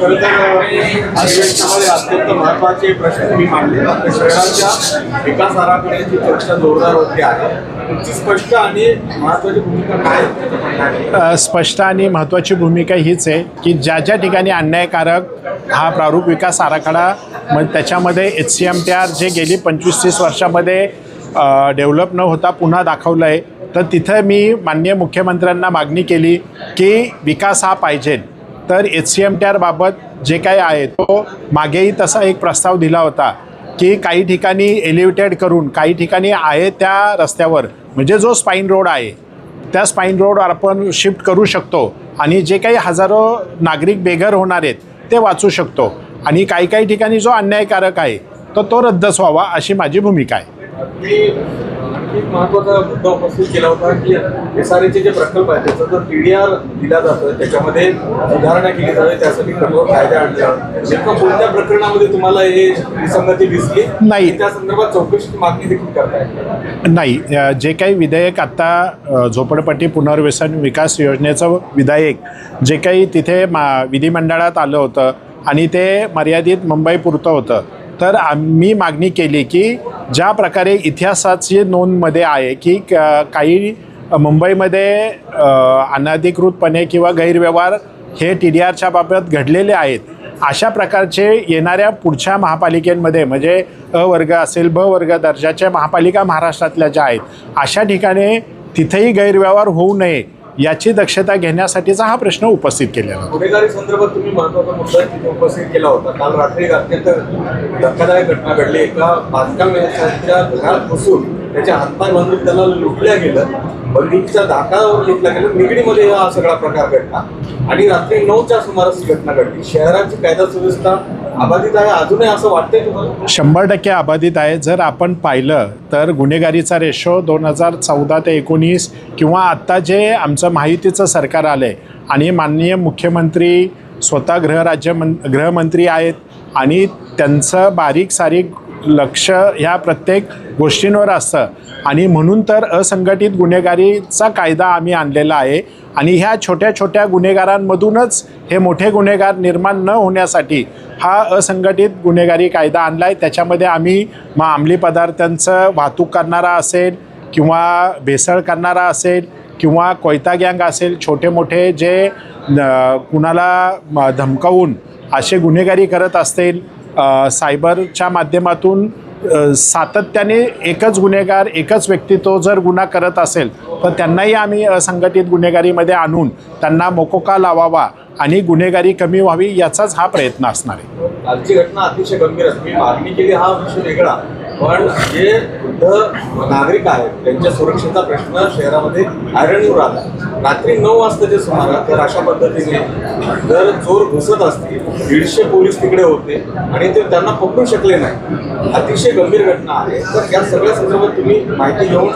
खरं तर अधिवेशनामध्ये अत्यंत महत्त्वाचे प्रश्न मी मांडले आपल्या शहराच्या विकास आराखड्याची चर्चा जोरदार होती आहे तुमची स्पष्ट आणि महत्वाची भूमिका काय स्पष्ट आणि महत्त्वाची भूमिका हीच आहे की ज्या ज्या ठिकाणी अन्यायकारक हा प्रारूप विकास आराखडा मग त्याच्यामध्ये H C M T R जे गेली पंचवीस तीस वर्षामध्ये डेव्हलप न होता पुन्हा दाखवलं आहे तर तिथं मी माननीय मुख्यमंत्र्यांना मागणी केली की विकास हा पाहिजे. तर एच सी एम टी आरबाबत जे काही आहे तो मागेही तसा एक प्रस्ताव दिला होता की काही ठिकाणी एलिव्हेटेड करून काही ठिकाणी आहे त्या रस्त्यावर म्हणजे जो स्पाईन रोड आहे त्या स्पाईन रोडवर आपण शिफ्ट करू शकतो आणि जे काही हजारो नागरिक बेघर होणार आहेत ते वाचू शकतो. आणि काही काही ठिकाणी जो अन्यायकारक आहे तर तो रद्दच व्हावा अशी माझी भूमिका आहे. आणखी एक महत्त्वाचा मुद्दा उपस्थित केला होता की एस आर जे प्रकल्प आहे त्याचा जर टीडीआर दिला जातो त्याच्यामध्ये सुधारणा केली जाते त्यासाठी कठोर कायदे आणले जातात. नेमकं कोणत्या प्रकरणामध्ये तुम्हाला हे विसंगती दिसली नाही. त्या संदर्भात चौकशीची मागणी देखील करताय नाही जे काही विधेयक आत्ता अ, झोपडपट्टी पुनर्वसन विकास योजनेचं विधेयक जे काही तिथे मा विधिमंडळात आलं होतं आणि ते मर्यादित मुंबईपुरतं होतं तर आम्ही मागणी केली की ज्या प्रकारे इतिहासाची नोंदमध्ये आहे की क- काही मुंबईमध्ये अनधिकृतपणे किंवा गैरव्यवहार हे टी डी आरच्या बाबत घडलेले आहेत. अशा प्रकारचे येणाऱ्या पुढच्या महापालिकेमध्ये म्हणजे अ वर्ग असेल ब वर्ग दर्जाच्या महापालिका महाराष्ट्रातल्या ज्या आहेत अशा ठिकाणी तिथेही गैरव्यवहार होऊ नये. याची दक्षता घेण्यासाठीचा हा प्रश्न उपस्थित केलेला. होता. गुन्हेगारी संदर्भात तुम्ही महत्त्वाचा मुद्दा तिथे उपस्थित केला होता. काल रात्री एक अत्यंत धक्कादायक घटना घडली. एका बांधकाम व्यवसायाच्या घरात बसून त्याच्या हातपाय बांधून त्याला लुटल्या गेलं. बंदुकीचा धाका घेतला गेला. निगडीमध्ये हा सगळा प्रकार घडला. आणि रात्री नऊच्या सुमारास ही घटना घडली. शहराची कायदा सुव्यवस्था अबाधित आहे अजूनही असं वाटतंय तुम्हाला? शंभर टक्के अबाधित आहे. जर आपण पाहिलं तर गुन्हेगारीचा रेशो दोन हजार चौदा ते एकोणीस किंवा आत्ता जे आमचं माहितीचं सरकार आलं आहे आणि माननीय मुख्यमंत्री स्वतः गृहराज्य मं गृहमंत्री आहेत आणि त्यांचं बारीक सारीक लक्ष ह्या प्रत्येक गोष्टींवर असतं. आणि म्हणून तर असंघटित गुन्हेगारीचा कायदा आम्ही आणलेला आहे आणि ह्या छोट्या छोट्या गुन्हेगारांमधूनच हे मोठे गुन्हेगार निर्माण न होण्यासाठी हा असंघटित गुन्हेगारी कायदा आणला आहे त्याच्यामध्ये आम्ही मग अंमली पदार्थांचं वाहतूक करणारा असेल किंवा भेसळ करणारा असेल किंवा कोयता गँग असेल छोटे मोठे जे न- कुणाला म- धमकावून असे गुन्हेगारी करत असतील सायबरच्या माध्यमातून सातत्याने एकच गुन्हेगार एकच व्यक्ती तो जर गुन्हा करत असेल तर त्यांनाही आम्ही असंघटित गुन्हेगारीमध्ये आणून त्यांना मोकोका लावावा आणि गुन्हेगारी कमी व्हावी याचाच हा प्रयत्न असणार आहे. कालची घटना अतिशय गंभीर आहे मागणी केली हा विषय वेगळा. पण जे वृद्ध नागरिक आहेत त्यांच्या सुरक्षेचा प्रश्न शहरामध्ये ऐरणीवर आला रात्री नऊ वाजताच्या सुमारास तर अशा पद्धतीने जर चोर घुसत असतील दीडशे पोलीस तिकडे होते आणि ते त्यांना पकडू शकले नाही अतिशय गंभीर घटना आहे. तर या सगळ्या संदर्भात तुम्ही माहिती घेऊन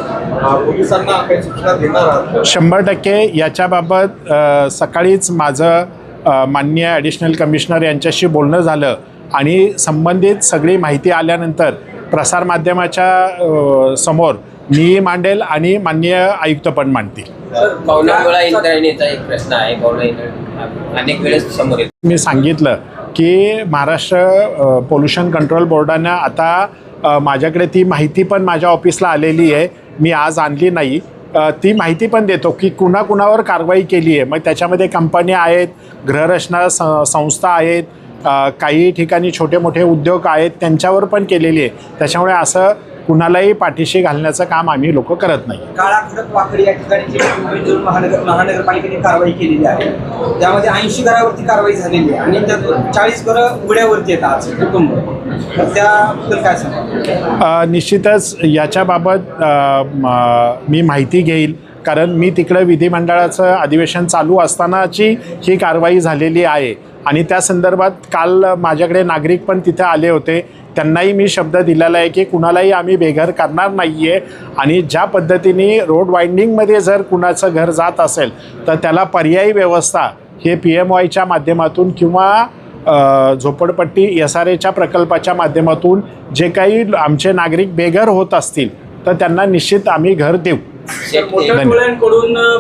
पोलिसांना काही सूचना देणार आहात? शंभर टक्के. याच्याबाबत सकाळीच माझं अ, माननीय ॲडिशनल कमिशनर यांच्याशी बोलणं झालं आणि संबंधित सगळी माहिती आल्यानंतर प्रसारमाध्यमाच्या समोर मी मांडेल आणि माननीय आयुक्त पण मांडतील. पवनामुळा इंद्रायणीचा एक प्रश्न आहे. पवना इंद्रायणी अनेक वेळेस समोर येतो. मी सांगितलं की महाराष्ट्र पोल्युशन कंट्रोल बोर्डानं आता माझ्याकडे ती माहिती पण माझ्या ऑफिसला आलेली आहे. मी आज आणली नाही. ती माहिती पण देतो की कुणाकुणावर कारवाई केली आहे. मग त्याच्यामध्ये कंपन्या आहेत गृहरचना संस्था आहेत काही ठिकाणी छोटे मोठे उद्योग आहेत त्यांच्यावर पण केलेली आहे. त्याच्यामुळे असं कुणालाही पाठीशी घालण्याचं काम आम्ही लोक करत नाही. वाकडी या ठिकाणी महानगर महानगरपालिकेने कारवाई केलेली आहे. त्यामध्ये ऐंशी घरावरती कारवाई झालेली आहे. आणि चाळीस घरं उघड्यावरती येतात आज कुटुंब. तर त्याबद्दल काय सांगा अ, निश्चितच याच्याबाबत मी माहिती घेईल. कारण मी तिकडं विधिमंडळाचं अधिवेशन चालू असतानाची ही कारवाई झालेली आहे. आणि त्या संदर्भात काल माझ्याकडे नागरिक पण तिथे आले होते. त्यांनाही मी शब्द दिलेला आहे की कुणालाही आम्ही बेघर करणार नाही आहे आणि ज्या पद्धतीने रोड वाइंडिंगमध्ये जर कुणाचं घर जात असेल तर त्याला पर्यायी व्यवस्था हे पी एम वायच्या माध्यमातून किंवा झोपडपट्टी एस आर एच्या प्रकल्पाच्या माध्यमातून जे काही आमचे नागरिक बेघर होत असतील तर त्यांना निश्चित आम्ही घर देऊ. मोठ्या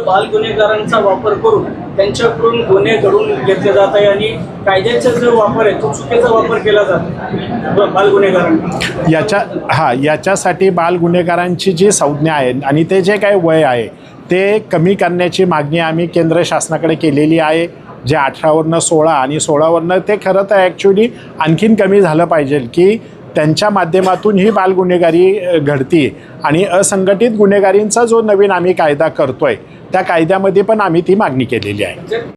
बाल गुन्हेगारांचा वापर करून त्यांच्याकडून गुन्हे घडून घेतले जात आहे आणि कायद्याचा जो वापर आहे तो चुकीचा वापर केला जातो बाल गुन्हेगारांना. याच्या हा याच्यासाठी बाल गुन्हेगारांची जी संज्ञा आहे आणि ते जे काही वय आहे ते कमी करण्याची मागणी आम्ही केंद्र शासनाकडे केलेली आहे. जे अठरावरनं सोळा आणि सोळावरनं ते खरं तर ॲक्च्युली आणखीन कमी झालं पाहिजे की त्यांच्या माध्यमातून ही बाल गुन्हेगारी घडती आणि असंघटित गुन्हेगारींचा जो नवीन आम्ही कायदा करतोय त्या कायद्यामध्ये पण आम्ही ती मागणी केलेली आहे.